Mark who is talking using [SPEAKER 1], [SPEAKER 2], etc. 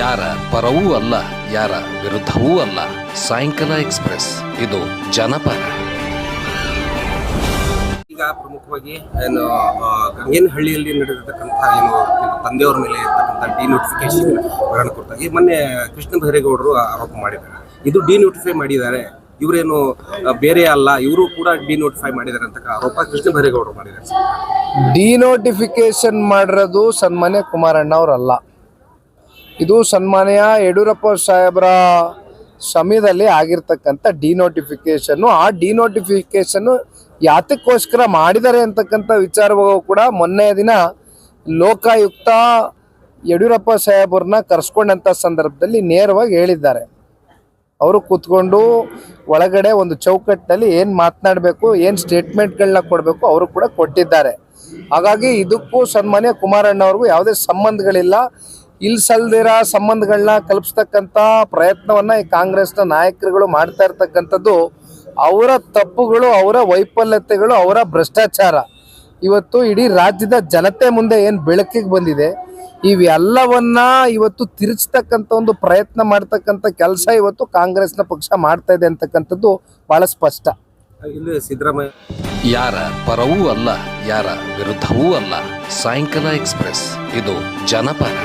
[SPEAKER 1] ಯಾರ ಪರವೂ ಅಲ್ಲ ಯಾರ ವಿರುದ್ಧವೂ ಅಲ್ಲ. ಸಾಯಂಕಾಲ ಎಕ್ಸ್ಪ್ರೆಸ್ ಇದು ಜನಪರ.
[SPEAKER 2] ಈಗ ಪ್ರಮುಖವಾಗಿ ಏನು ಗಂಗೇನಹಳ್ಳಿಯಲ್ಲಿ ನಡೆದಿರ್ತಕ್ಕಂಥ ಏನು ತಂದೆಯವರ ಮೇಲೆ ಇರ್ತಕ್ಕಂಥ ಡಿನೋಟಿಫಿಕೇಶನ್ ಪ್ರಕರಣ ಈ ಮೊನ್ನೆ ಕೃಷ್ಣ ಬೈರೇಗೌಡರು ಆರೋಪ ಮಾಡಿದ್ದಾರೆ. ಇದು ಡಿನೋಟಿಫೈ ಮಾಡಿದ್ದಾರೆ. ಇವರೇನು ಬೇರೆ ಅಲ್ಲ ಇವರು ಕೂಡ ಡಿನೋಟಿಫೈ ಮಾಡಿದ್ದಾರೆ ಅಂತ ಆರೋಪ ಕೃಷ್ಣ ಬೈರೇಗೌಡರು ಮಾಡಿದ್ದಾರೆ. ಡಿ
[SPEAKER 3] ನೋಟಿಫಿಕೇಶನ್ ಮಾಡಿರೋದು ಸನ್ಮಾನ್ಯ ಕುಮಾರಣ್ಣ ಅವರಲ್ಲ ಇದು ಸನ್ಮಾನ್ಯ ಯಡಿಯೂರಪ್ಪ ಸಾಹೇಬರ ಸಮಯದಲ್ಲಿ ಆಗಿರ್ತಕ್ಕಂಥ ಡಿನೋಟಿಫಿಕೇಶನ್ನು ಆ ಡಿನೋಟಿಫಿಕೇಶನ್ನು ಯಾತಕ್ಕೋಸ್ಕರ ಮಾಡಿದ್ದಾರೆ ಅಂತಕ್ಕಂಥ ವಿಚಾರವೂ ಕೂಡ ಮೊನ್ನೆಯ ದಿನ ಲೋಕಾಯುಕ್ತ ಯಡಿಯೂರಪ್ಪ ಸಾಹೇಬ್ರನ್ನ ಕರೆಸ್ಕೊಂಡಂಥ ಸಂದರ್ಭದಲ್ಲಿ ನೇರವಾಗಿ ಹೇಳಿದ್ದಾರೆ. ಅವರು ಕೂತ್ಕೊಂಡು ಒಳಗಡೆ ಒಂದು ಚೌಕಟ್ಟಿನಲ್ಲಿ ಏನು ಮಾತನಾಡಬೇಕು, ಏನು ಸ್ಟೇಟ್ಮೆಂಟ್ಗಳನ್ನ ಕೊಡಬೇಕು ಅವರು ಕೂಡ ಕೊಟ್ಟಿದ್ದಾರೆ. ಹಾಗಾಗಿ ಇದಕ್ಕೂ ಸನ್ಮಾನ್ಯ ಕುಮಾರಣ್ಣ ಅವ್ರಿಗೂ ಯಾವುದೇ ಸಂಬಂಧಗಳಿಲ್ಲ. ಇಲ್ಲಿ ಸಲ್ದಿರೋ ಸಂಬಂಧಗಳನ್ನ ಕಲ್ಪಿಸ್ತಕ್ಕಂಥ ಪ್ರಯತ್ನವನ್ನು ಈ ಕಾಂಗ್ರೆಸ್ನ ನಾಯಕರುಗಳು ಮಾಡ್ತಾ ಇರ್ತಕ್ಕಂಥದ್ದು ಅವರ ತಪ್ಪುಗಳು ಅವರ ವೈಫಲ್ಯತೆಗಳು ಅವರ ಭ್ರಷ್ಟಾಚಾರ. ಇವತ್ತು ಇಡೀ ರಾಜ್ಯದ ಜನತೆ ಮುಂದೆ ಏನು ಬೆಳಕಿಗೆ ಬಂದಿದೆ ಇವೆಲ್ಲವನ್ನ ಇವತ್ತು ತಿರುಚತಕ್ಕಂಥ ಒಂದು ಪ್ರಯತ್ನ ಮಾಡ್ತಕ್ಕಂಥ ಕೆಲಸ ಇವತ್ತು ಕಾಂಗ್ರೆಸ್ನ ಪಕ್ಷ ಮಾಡ್ತಾ ಇದೆ ಅಂತಕ್ಕಂಥದ್ದು ಬಹಳ ಸ್ಪಷ್ಟ.
[SPEAKER 2] ಇಲ್ಲಿ ಸಿದ್ದರಾಮಯ್ಯ
[SPEAKER 1] ಯಾರ ಪರವೂ ಅಲ್ಲ ಯಾರ ವಿರುದ್ಧವೂ ಅಲ್ಲ. ಸಾಯಂಕಾಲ ಎಕ್ಸ್ಪ್ರೆಸ್. ಇದು ಜನಪರ.